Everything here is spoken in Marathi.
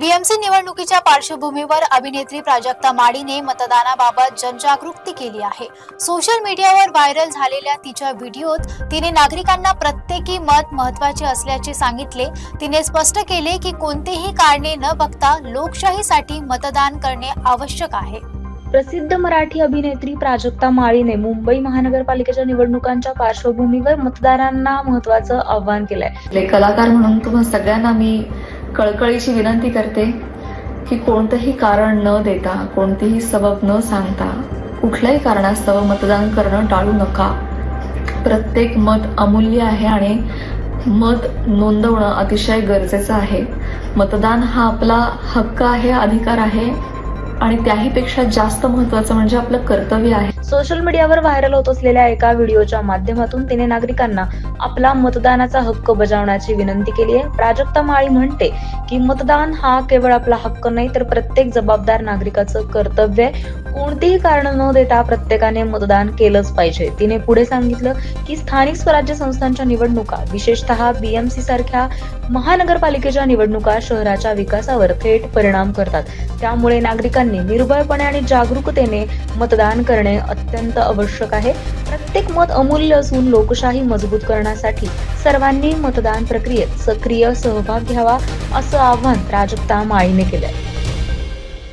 बीएमसी निवडणुकीच्या पार्श्वभूमीवर अभिनेत्री प्राजक्ता माळीने मतदानाबाबत जनजागृती केली आहे. सोशल मीडियावर व्हायरल झालेल्या तिच्या व्हिडिओत तिने नागरिकांना प्रत्येकी मत महत्त्वाचे असल्याचे सांगितले. तिने स्पष्ट केले की कोणतेही कारणे न बघता लोकशाहीसाठी मतदान करणे आवश्यक आहे. प्रसिद्ध मराठी अभिनेत्री प्राजक्ता माळीने मुंबई महानगरपालिकेच्या निवडणुकांच्या पार्श्वभूमीवर मतदारांना महत्वाचं आव्हान केलंय. कलाकार म्हणून तुम्हा सगळ्यांना मी कळकळीची विनंती करते की कोणतंही कारण न देता कोणतेही सबब न सांगता कुठल्याही कारणास्तव मतदान करणं टाळू नका. प्रत्येक मत अमूल्य आहे आणि मत नोंदवणं अतिशय गरजेचं आहे. मतदान हा आपला हक्क आहे अधिकार आहे आणि त्याहीपेक्षा जास्त महत्वाचं म्हणजे आपलं कर्तव्य आहे. सोशल मीडियावर व्हायरल होत असलेल्या एका व्हिडिओच्या माध्यमातून तिने नागरिकांना आपला मतदानाचा हक्क बजावण्याची विनंती केली आहे. प्राजक्ता माळी म्हणते की मतदान हा केवळ आपला हक्क नाही तर प्रत्येक जबाबदार नागरिकाचं कर्तव्य आहे. कोणतीही कारण न देता प्रत्येकाने मतदान केलंच पाहिजे. तिने पुढे सांगितलं की स्थानिक स्वराज्य संस्थांच्या निवडणुका विशेषतः बीएमसी सारख्या महानगरपालिकेच्या निवडणुका शहराच्या विकासावर थेट परिणाम करतात. त्यामुळे नागरिकांनी निर्भयपणे आणि जागरूकतेने मतदान करणे अत्यंत आवश्यक आहे. प्रत्येक मत अमूल्य असून लोकशाही मजबूत करण्यासाठी सर्वांनी मतदान प्रक्रियेत सक्रिय सहभाग घ्यावा असं आवाहन प्राजक्ता माळीने केलंय.